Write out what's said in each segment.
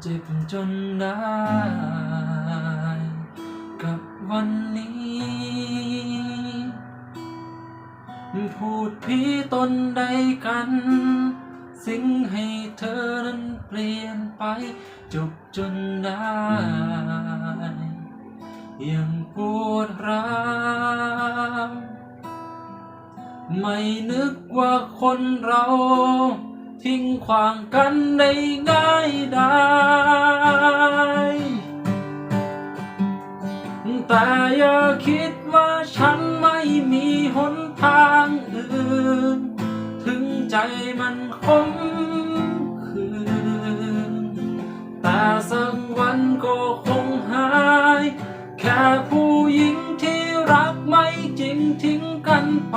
เจ็บจนได้ กับวันนี้ พูดพีตนใดกัน สิ่งให้เธอนั้นเปลี่ยนไป จบจนได้ ยังปวดร้าวไม่นึกว่าคนเรา ทิ้งขวางกันได้ง่ายได้แต่อย่าคิดว่าฉันไม่มีหนทางอื่น ถึงใจมันคมคืน แต่สักวันก็คงหาย แค่ผู้หญิงที่รักไม่จริงทิ้งกันไป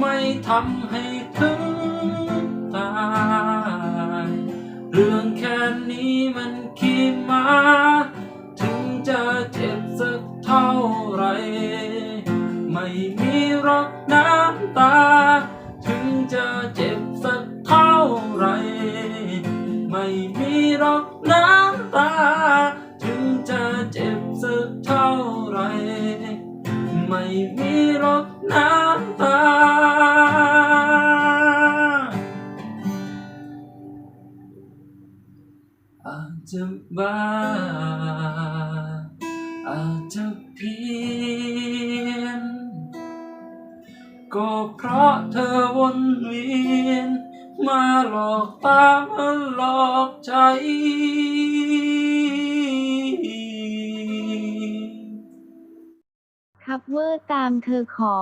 ไม่ทำให้ถึงตาย เรื่องแค่นี้มันขี้มา ถึงจะเจ็บสักเท่าไร ไม่มีรอกน้ำตา ถึงจะเจ็บสักเท่าไร ไม่มีรอกน้ำตา ถึงจะเจ็บสักเท่าไร ไม่มีรอกน้ำ อาจจะบ้าอาจจะเพียน ก็เพราะเธอวนเวียน มาหลอกตามาหลอกใจ คัฟเวอร์ตามเธอขอ